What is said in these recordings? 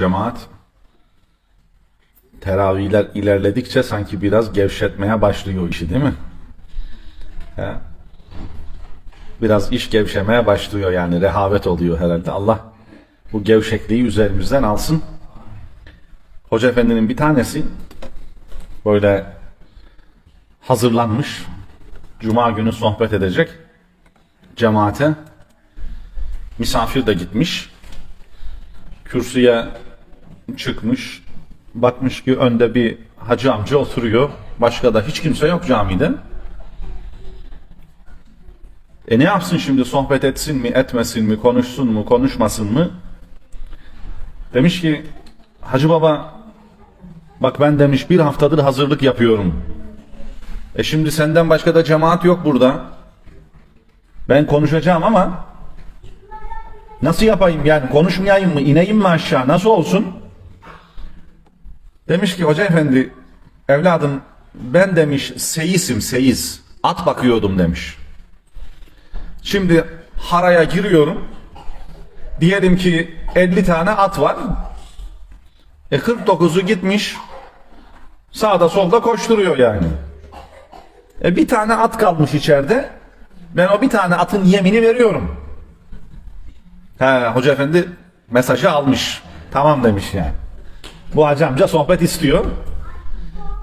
cemaat teravihler ilerledikçe sanki biraz gevşetmeye başlıyor işi değil mi? He. Biraz iş gevşemeye başlıyor yani rehavet oluyor herhalde. Allah bu gevşekliği üzerimizden alsın. Hoca efendinin bir tanesi böyle hazırlanmış. Cuma günü sohbet edecek cemaate. Misafir de gitmiş. Kürsüye çıkmış. Bakmış ki önde bir hacı amca oturuyor. Başka da hiç kimse yok camide. E ne yapsın şimdi sohbet etsin mi etmesin mi konuşsun mu konuşmasın mı? Demiş ki Hacı baba bak ben demiş bir haftadır hazırlık yapıyorum. E şimdi senden başka da cemaat yok burada. Ben konuşacağım ama nasıl yapayım yani konuşmayayım mı ineyim mi aşağı nasıl olsun? Demiş ki hoca efendi evladım ben demiş seyisim seyiz at bakıyordum demiş. Şimdi haraya giriyorum. Diyelim ki 50 tane at var. E 49'u gitmiş. Sağda solda koşturuyor yani. E bir tane at kalmış içeride. Ben o bir tane atın yemini veriyorum. He, hoca efendi mesajı almış. Tamam demiş yani. Bu hacı amca sohbet istiyor.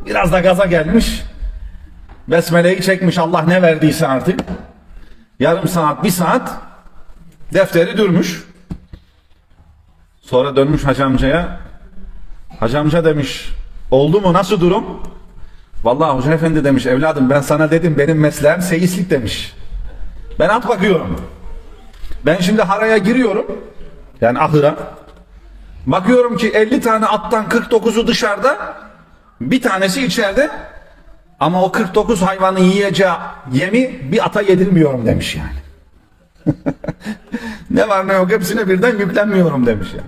Biraz da gaza gelmiş. Besmele'yi çekmiş Allah ne verdiyse artık. Yarım saat, bir saat defteri dürmüş. Sonra dönmüş hacı amcaya. Hacı amca demiş, oldu mu nasıl durum? Vallahi hoca efendi demiş, evladım ben sana dedim benim mesleğim seyislik demiş. Ben at bakıyorum. Ben şimdi haraya giriyorum. Yani ahıra. Bakıyorum ki 50 tane attan 49'u dışarıda. Bir tanesi içeride. Ama o 49 hayvanın yiyeceği yemi bir ata yedirmiyorum demiş yani. ne var ne yok hepsine birden yüklenmiyorum demiş yani.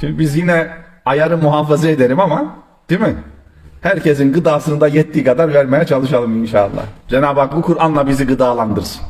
Şimdi biz yine ayarı muhafaza ederim ama değil mi? Herkesin gıdasını da yettiği kadar vermeye çalışalım inşallah. Cenab-ı Hak bu Kur'an'la bizi gıdalandırsın.